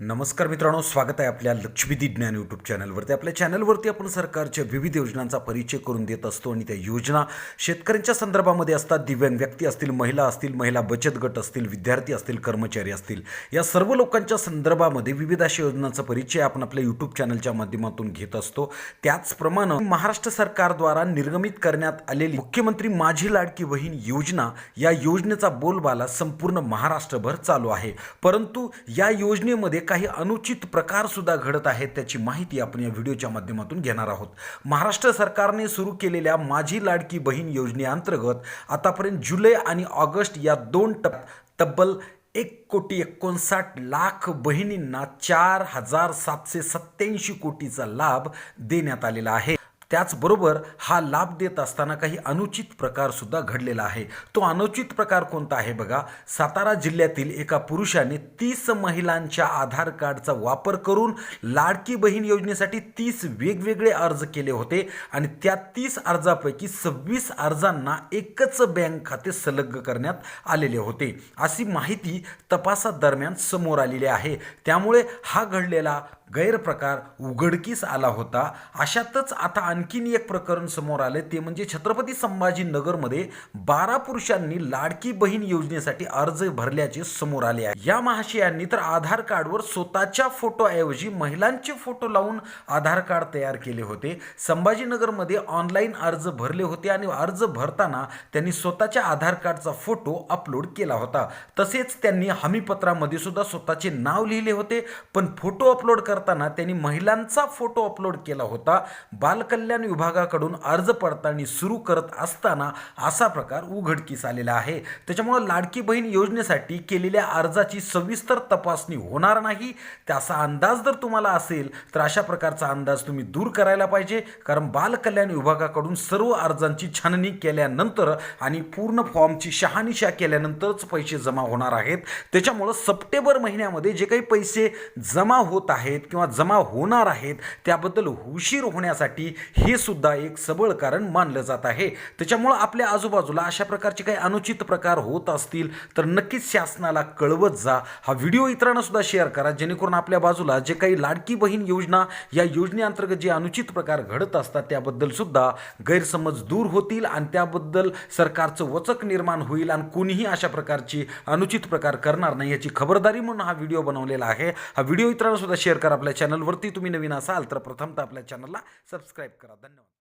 नमस्कार मित्रांनो स्वागत आहे आपल्या लक्ष्मीदी ज्ञान यूट्यूब चॅनलवरती आपल्या चॅनलवरती आपण सरकारच्या विविध योजनांचा परिचय करून देत असतो आणि त्या योजना शेतकऱ्यांच्या संदर्भामध्ये असतात. दिव्यांग व्यक्ती असतील महिला असतील महिला बचत गट असतील विद्यार्थी असतील कर्मचारी असतील. या सर्व लोकांच्या संदर्भामध्ये विविध अशा योजनांचा परिचय आपण आपल्या यूट्यूब चॅनलच्या माध्यमातून घेत असतो. त्याचप्रमाणे महाराष्ट्र सरकारद्वारा निर्गमित करण्यात आलेली मुख्यमंत्री माझी लाडकी बहीण योजना या योजनेचा बोलबाला संपूर्ण महाराष्ट्रभर चालू आहे. परंतु या योजनेमध्ये काही अनुचित प्रकारसुद्धा घडत आहेत त्याची माहिती आपण या व्हिडिओच्या माध्यमातून घेणार आहोत. महाराष्ट्र सरकारने सुरू केलेल्या माझी लाडकी बहीण योजनेअंतर्गत आतापर्यंत जुलै आणि ऑगस्ट या दोन टप तब्बल एक कोटी एकोणसाठ लाख बहिणींना चार हजार सातशे सत्याऐंशी कोटीचा लाभ देण्यात आलेला आहे. त्याचबरोबर हा लाभ देत असताना काही अनुचित प्रकारसुद्धा घडलेला आहे. तो अनुचित प्रकार कोणता आहे बघा? सातारा जिल्ह्यातील एका पुरुषाने तीस महिलांच्या आधार कार्डचा वापर करून लाडकी बहीण योजनेसाठी तीस वेगवेगळे अर्ज केले होते आणि त्या तीस अर्जापैकी सव्वीस अर्जांना एकच बँक खाते संलग्न करण्यात आलेले होते. अशी माहिती तपासादरम्यान समोर आलेली आहे. त्यामुळे हा घडलेला गैरप्रकार उघडकीस आला होता. अशातच आता आणखीन एक प्रकरण समोर आले ते म्हणजे छत्रपती संभाजीनगरमध्ये बारा पुरुषांनी लाडकी बहीण योजनेसाठी अर्ज भरल्याचे समोर आले आहे. या महाशयांनी तर आधार कार्डवर स्वतःच्या फोटोऐवजी महिलांचे फोटो लावून आधार कार्ड तयार केले होते. संभाजीनगरमध्ये ऑनलाईन अर्ज भरले होते आणि अर्ज भरताना त्यांनी स्वतःच्या आधार कार्डचा फोटो अपलोड केला होता. तसेच त्यांनी हमीपत्रामध्ये सुद्धा स्वतःचे नाव लिहिले होते पण फोटो अपलोड करताना त्यांनी महिलांचा फोटो अपलोड केला होता. बालकल्याण विभागाकडून अर्ज पडताळणी सुरू करत असताना असा प्रकार उघडकीस आलेला आहे. त्याच्यामुळं लाडकी बहीण योजनेसाठी केलेल्या अर्जाची सविस्तर तपासणी होणार नाही. त्याचा अंदाज जर तुम्हाला असेल तर अशा प्रकारचा अंदाज तुम्ही दूर करायला पाहिजे. कारण बालकल्याण विभागाकडून सर्व अर्जांची छाननी केल्यानंतर आणि पूर्ण फॉर्मची शहानिशा केल्यानंतरच पैसे जमा होणार आहेत. त्याच्यामुळं सप्टेंबर महिन्यामध्ये जे काही पैसे जमा होत आहेत किंवा जमा होणार आहेत त्याबद्दल उशीर होण्यासाठी हे सुद्धा एक सबळ कारण मानलं जात आहे. त्याच्यामुळं आपल्या आजूबाजूला अशा प्रकारचे काही अनुचित प्रकार होत असतील तर नक्कीच शासनाला कळवत जा. हा व्हिडिओ इतरांना सुद्धा शेअर करा जेणेकरून आपल्या बाजूला जे काही लाडकी बहीण योजना या योजनेअंतर्गत जे अनुचित प्रकार घडत असतात त्याबद्दल सुद्धा गैरसमज दूर होतील आणि त्याबद्दल सरकारचं वचक निर्माण होईल आणि कोणीही अशा प्रकारची अनुचित प्रकार करणार नाही याची खबरदारी म्हणून हा व्हिडिओ बनवलेला आहे. हा व्हिडिओ इतरांना सुद्धा शेअर करा. आपल्या चॅनलवरती तुम्ही नवीन असाल तर प्रथमतः आपल्या चॅनलला सबस्क्राईब करा. धन्यवाद.